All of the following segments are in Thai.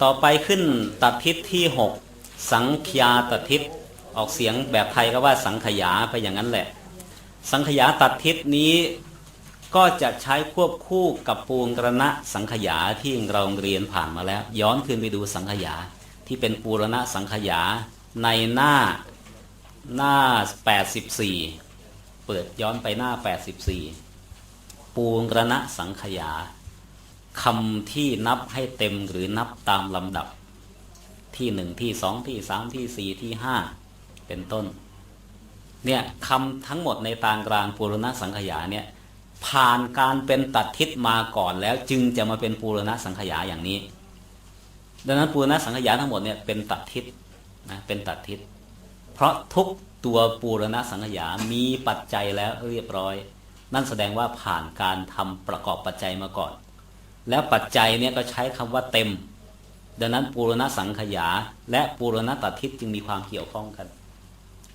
ต่อไปขึ้นตัดทิศที่หกสังขยาตัดทิศออกเสียงแบบไทยก็ว่าสังขยาไปอย่างนั้นแหละ สังขยาตัดทิศนี้ก็จะใช้ควบคู่กับปูงกรณะสังขยาที่เราเรียนผ่านมาแล้ว ย้อนคืนไปดูสังขยาที่เป็นปูรณะสังขยาในหน้าหน้า 84 เปิดย้อนไปหน้า 84 ปูงกรณะสังขยา คำที่นับให้เต็มหรือนับตามลำดับที่หนึ่งที่สองที่สามที่สี่ที่ห้าเป็นต้น เนี่ยคำทั้งหมดในตางกลางปูรณะสังขยาเนี่ยผ่านการเป็นตัดทิศมาก่อนแล้วจึงจะมาเป็นปูรณะสังขยาอย่างนี้ ดังนั้นปูรณะสังขยาทั้งหมดเนี่ยเป็นตัดทิศนะเป็นตัดทิศ เพราะทุกตัวปูรณะสังขยามีปัจจัยแล้วเรียบร้อย นั่นแสดงว่าผ่านการทำประกอบปัจจัยมาก่อน แล้วปัจจัยเนี่ยก็ใช้คำว่าเต็ม ดังนั้นปูรณะสังขยา และปูรณะตัดทิศจึงมีความเกี่ยวข้องกัน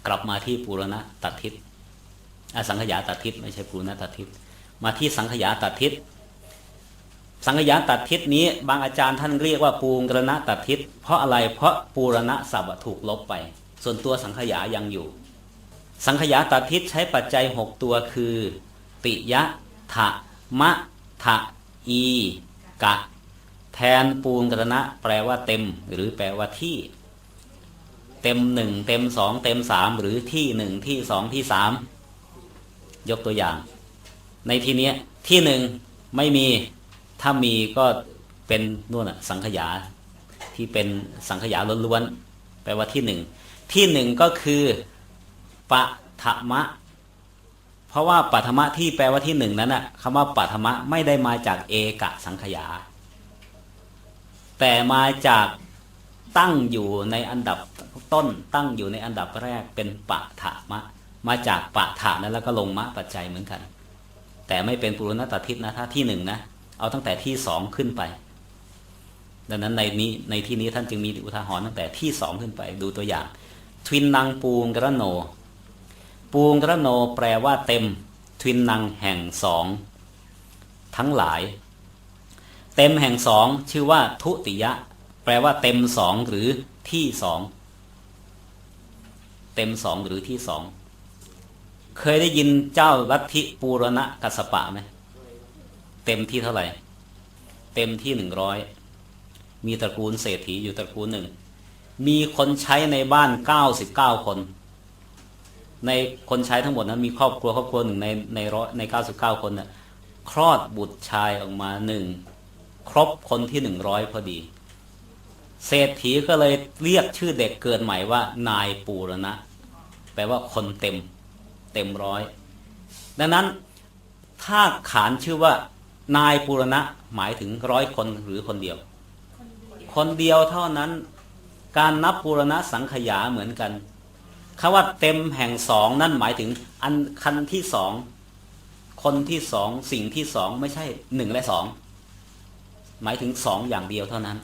กลับมาที่ปูรณะตัดทิศสังขยาตัดทิศไม่ใช่ปูรณะตัดทิศมาที่สังขยาตัดทิศสังขยาตัดทิศนี้ บางอาจารย์ท่านเรียกว่าปูรณะตัดทิศเพราะอะไรเพราะปูรณะศัพท์ถูกลบไป ส่วนตัวสังขยายังอยู่ สังขยาตัดทิศใช้ปัจจัย 6 ตัวคือ ติยะทะมะทะ อีกะ แทนปูงกรณะแปลว่าเต็ม หรือแปลว่าที่ เต็มหนึ่งเต็มสองเต็มสามหรือที่หนึ่งที่สองที่สามยกตัวอย่าง ในที่นี้ที่หนึ่งไม่มีถ้ามีก็เป็นนู่นสังขยา ที่เป็นสังขยาล้วนๆแปลว่าที่หนึ่งที่หนึ่งก็คือปะทะมะ ราะว่าปัทมะที่แปลว่าที่หนึ่งนั้นน่ะคำว่าปัทมะไม่ได้มาจากเอกะสังขยา แต่มาจากตั้งอยู่ในอันดับต้นตั้งอยู่ในอันดับแรกเป็นปะทะมะ มาจากปะทะนั้นแล้วก็ลงมะปัจจัยเหมือนกัน แต่ไม่เป็นปุรณตทิศนะถ้าที่หนึ่งนะเอาตั้งแต่ที่สองขึ้นไป ดังนั้นในนี้ในที่นี้ท่านจึงมีอุทาหรณ์ตั้งแต่ที่สองขึ้นไป ดูตัวอย่าง ทวินนังปูงกระโน ปูงระโนแปลว่าเต็ม ทวินนังแห่งสอง ทั้งหลาย เต็มแห่งสองชื่อว่า ทุติยะ แปลว่าเต็มสองหรือที่สอง เต็มสองหรือที่สอง เคยได้ยินเจ้าลัทธิปูรณะกัสปะไหมเต็มที่เท่าไหร่ เต็มที่หนึ่งร้อยมีตระกูลเศรษฐีอยู่ตระกูลหนึ่ง มีคนใช้ในบ้านเก้าสิบเก้าคน ในคนใช้ทั้งหมดนั้นมีครอบครัวครอบครัวหนึ่งในในร้อยในเก้าสิบเก้าคนน่ะคลอดบุตรชายออกมาหนึ่งครบคนที่หนึ่งร้อยพอดี เศรษฐีก็เลยเรียกชื่อเด็กเกิดใหม่ว่า นายปูรณะ แปลว่าคนเต็มเต็มร้อยดังนั้นถ้าขานชื่อว่า นายปูรณะหมายถึงร้อยคนหรือคนเดียว คนเดียวเท่านั้น การนับปูรณะสังขยาเหมือนกัน คำว่าเต็มแห่งสองนั่นหมายถึงอันคันที่สองคนที่สองสิ่งที่สองไม่ใช่หนึ่งและสองหมายถึงสองอย่างเดียวเท่านั้น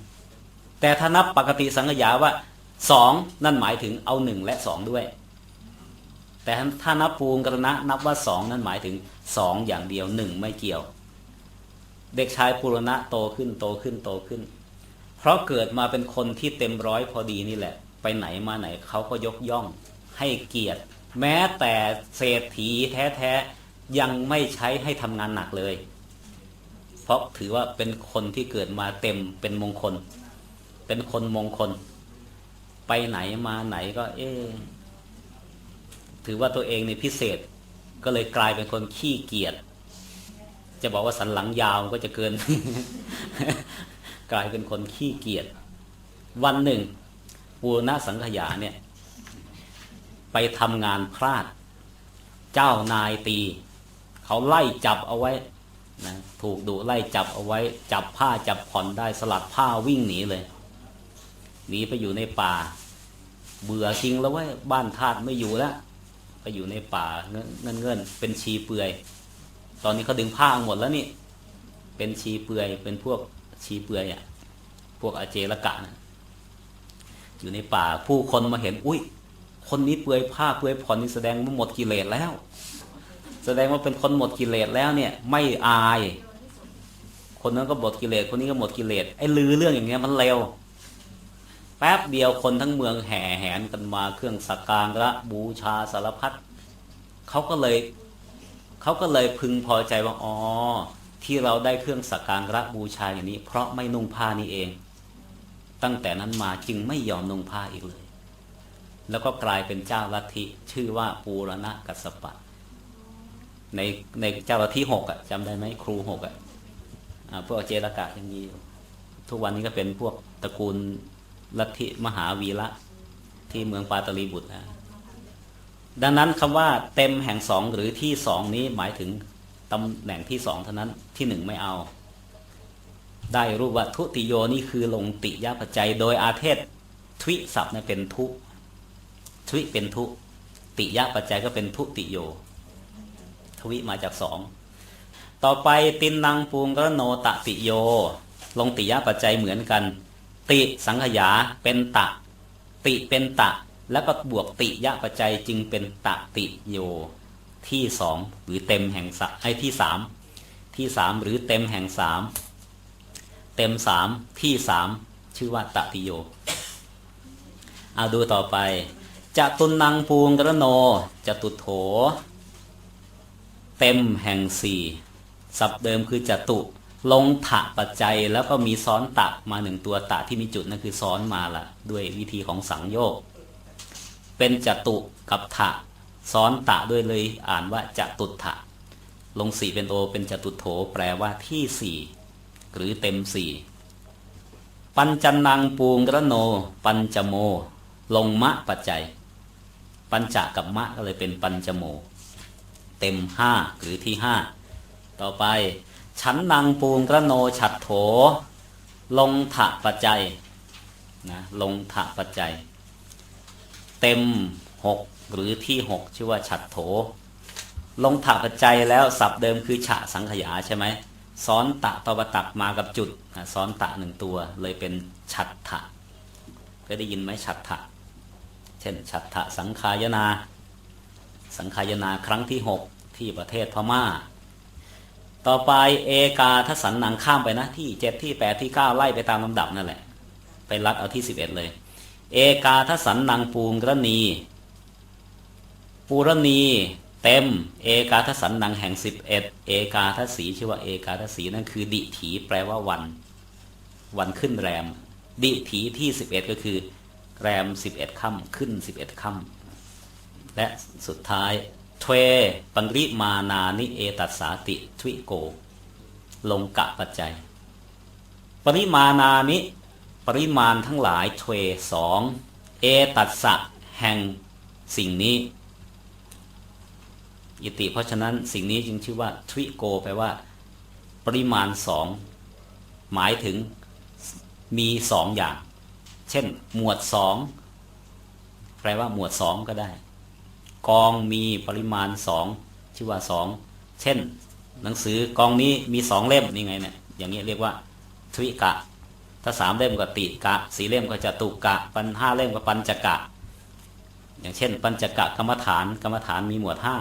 แต่ถ้านับปกติสังขยาว่าสองนั่นหมายถึงเอาหนึ่งและสองด้วย แต่ถ้านับปูงกรณะนับว่าสองนั่นหมายถึงสองอย่างเดียวหนึ่งไม่เกี่ยว เด็กชายปุรณะโตขึ้นโตขึ้นโตขึ้น เพราะเกิดมาเป็นคนที่เต็มร้อยพอดีนี่แหละ ไปไหนมาไหนเขาก็ยกย่อง ให้เกียรติ แม้แต่เศรษฐีแท้ๆ ยังไม่ใช้ให้ทำงานหนักเลย เพราะถือว่าเป็นคนที่เกิดมาเต็มเป็นมงคล เป็นคนมงคล ไปไหนมาไหนก็เอ๊ถือว่าตัวเองในพิเศษ ก็เลยกลายเป็นคนขี้เกียจจะบอกว่าสันหลังยาวก็จะเกิน กลายเป็นคนขี้เกียจวันหนึ่งปูณสังขยาเนี่ย ไปทำงานพลาด เจ้านายตี เขาไล่จับเอาไว้นะถูกดุไล่จับเอาไว้ จับผ้าจับผ่อนได้สลัดผ้าวิ่งหนีเลยหนีไปอยู่ในป่า เบื่อจริงแล้วเว้ยบ้านทาสไม่อยู่แล้วไปอยู่ในป่าเงินเงินเงินเป็นชีเปลือย ตอนนี้เขาดึงผ้าหมดแล้วนี่ เป็นชีเปลือย เป็นพวกชีเปลือยอะพวกอาเจรกะนะอยู่ในป่าผู้คนมาเห็นอุ้ย คนนี้เปลือยผ้าเปลือยผ่อนนี่แสดงว่าหมดกิเลสแล้ว แสดงว่าเป็นคนหมดกิเลสแล้วเนี่ย ไม่อาย คนนั้นก็หมดกิเลสคนนี้ก็หมดกิเลสไอ้ลือเรื่องอย่างเงี้ยมันเร็ว แป๊บเดียวคนทั้งเมืองแห่แหนกันมาเครื่องสักการะบูชาสารพัดเขาก็เลยเขาก็เลยพึงพอใจว่าอ๋อที่เราได้เครื่องสักการะบูชาอย่างนี้ เพราะไม่นุ่งผ้านี่เอง ตั้งแต่นั้นมาจึงไม่ยอมนุ่งผ้าอีกเลย แล้วก็กลายเป็นเจ้าลัทธิชื่อว่าปูรณะกัสปะ ในในเจ้าลัทธิหกอะจำได้ไหมครูหกอะอ่าพวกเจรกะยังมีอยู่ทุกวันนี้ก็เป็นพวกตระกูลลัทธิมหาวีระที่เมืองปาตลีบุตรนะดังนั้นคำว่าเต็มแห่งสองหรือที่สองนี้หมายถึงตำแหน่งที่สองเท่านั้นที่หนึ่งไม่เอา ได้รูปว่าทุติโยนี่คือลงติยปัจจัย โดยอาเทศทวิศัพท์เนี่เป็นทุ วิเป็นทุติยะปัจจัยก็เป็นทุติโย ทวิมาจากสองต่อไปตินนางปูงกระโนตติโย ลงติยะปัจจัยเหมือนกัน ติสังขยาเป็นตะ ติเป็นตะ แล้วก็บวกติยะปัจจัยจึงเป็นตะติโย ที่สองหรือเต็มแห่งสไอ้ที่สามที่สามหรือเต็มแห่งสามเต็มสามที่สามชื่อว่าตติโย เอาดูต่อไป จะตุนนังปูงกระโนจะตุโถ เต็มแห่งสี่ศัพท์เดิมคือจตุ ลงถะปัจจัยแล้วก็มีซ้อนตะมาหนึ่งตัวตะที่มีจุดนั่นคือซ้อนมาละด้วยวิธีของสังโยก เป็นจตุกับถะซ้อนตะด้วยเลยอ่านว่าจตุถะ ลงสี่เป็นโอเป็นจตุโถ แปลว่าที่สี่หรือเต็มสี่ปัญจนังปูงกระโน ปัญจโม ลงมะปัจจัย ปัญจกับมะก็เลยเป็นปัญจโม เต็มห้าหรือที่ห้าต่อไป ฉันนางปูงกระโนฉัดโถ ลงถะปัจจัยนะลงถะปัจจัย เต็มหกหรือที่หกชื่อว่าฉัดโถ ลงถะปัจจัยแล้วศัพท์เดิมคือฉะสังขยาใช่ไหมซ้อนตะตวตักมากับจุดซ้อนตะหนึ่งตัวเลยเป็นฉัดถะเคยได้ยินไหมฉัดถะ เช่น ฉัดถะสังขายนา สังขายนาครั้งที่หกที่ประเทศพม่า ต่อไปเอกาทสันนังข้ามไปนะที่เจ็ดที่แปดที่เก้าไล่ไปตามลำดับนั่นแหละ ไปรัดเอาที่สิบเอ็ดเลย เอกาทสันนังปูงกรณีปูรณีเต็มเอกาทสันนังแห่งสิบเอ็ดเอกาทสีชื่อว่าเอกาทสีนั่นคือ ดิถีแปลว่าวัน วันขึ้นแรม ดิถีที่สิบเอ็ดก็คือ แรมสิบเอ็ดค่ำขึ้นสิบเอ็ดค่ำและสุดท้ายเทวปังริมานานิเอตัสสาติทวิโก ลงกะปัจจัย ปริมานานิปริมาณทั้งหลายเทวสองเอตัสสะแห่งสิ่งนี้ อิติเพราะฉะนั้นสิ่งนี้จึงชื่อว่าทวิโกแปลว่า ปริมาณสองหมายถึงมีสองอย่าง เช่น หมวดสองแปลว่าหมวดสองก็ได้ กองมีปริมาณสองชื่อว่าสองเช่น หนังสือกองนี้มีสองเล่มนี่ไงเนี่ยอย่างนี้เรียกว่าทวิกะ ถ้าสามเล่มก็ติกะสี่เล่มก็จะตุกะ ปันห้าเล่มก็ปัญจกะ อย่างเช่น ปัญจกะกรรมฐานกรรมฐานมีหมวดห้า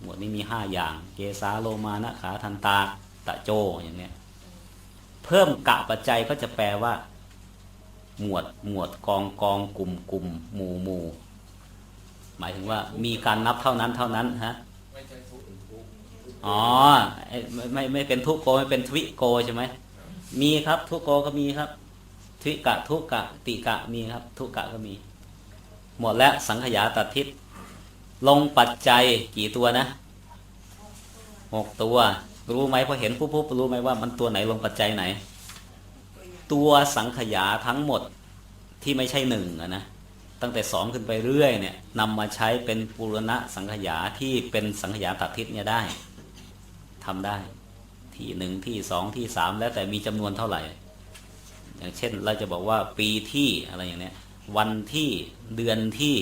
หมวดนี้มีห้าอย่าง เกสาโลมานะขาทันตาตะโจอย่างเนี้ยเพิ่มกะปัจจัยก็จะแปลว่า หมวดหมวดกองกองกลุ่มกลุ่มหมู่หมู่หมายถึงว่ามีการนับเท่านั้นเท่านั้นฮะอ๋อไม่ไม่ไม่เป็นทุกโกไม่เป็นทวิโกใช่ไหมมีครับ ทุกโกก็มีครับทวิกะทุกะ ติกะมีครับ ทุกะก็มี หมดแล้วสังขยาตัดทิศลงปัจจัยกี่ตัวนะหกตัว รู้ไหมพอเห็นปุ๊บปุ๊บรู้ไหมว่ามันตัวไหนลงปัจจัยไหน ตัวสังขยาทั้งหมดที่ไม่ใช่หนึ่งอะนะตั้งแต่สองขึ้นไปเรื่อยเนี่ยนำมาใช้เป็นปุรณะสังขยาที่เป็นสังขยาตัดทิศเนี่ยได้ทำได้ที่หนึ่งที่สองที่สามแล้วแต่มีจำนวนเท่าไหร่ อย่างเช่นเราจะบอกว่าปีที่อะไรอย่างเนี้ยวันที่เดือนที่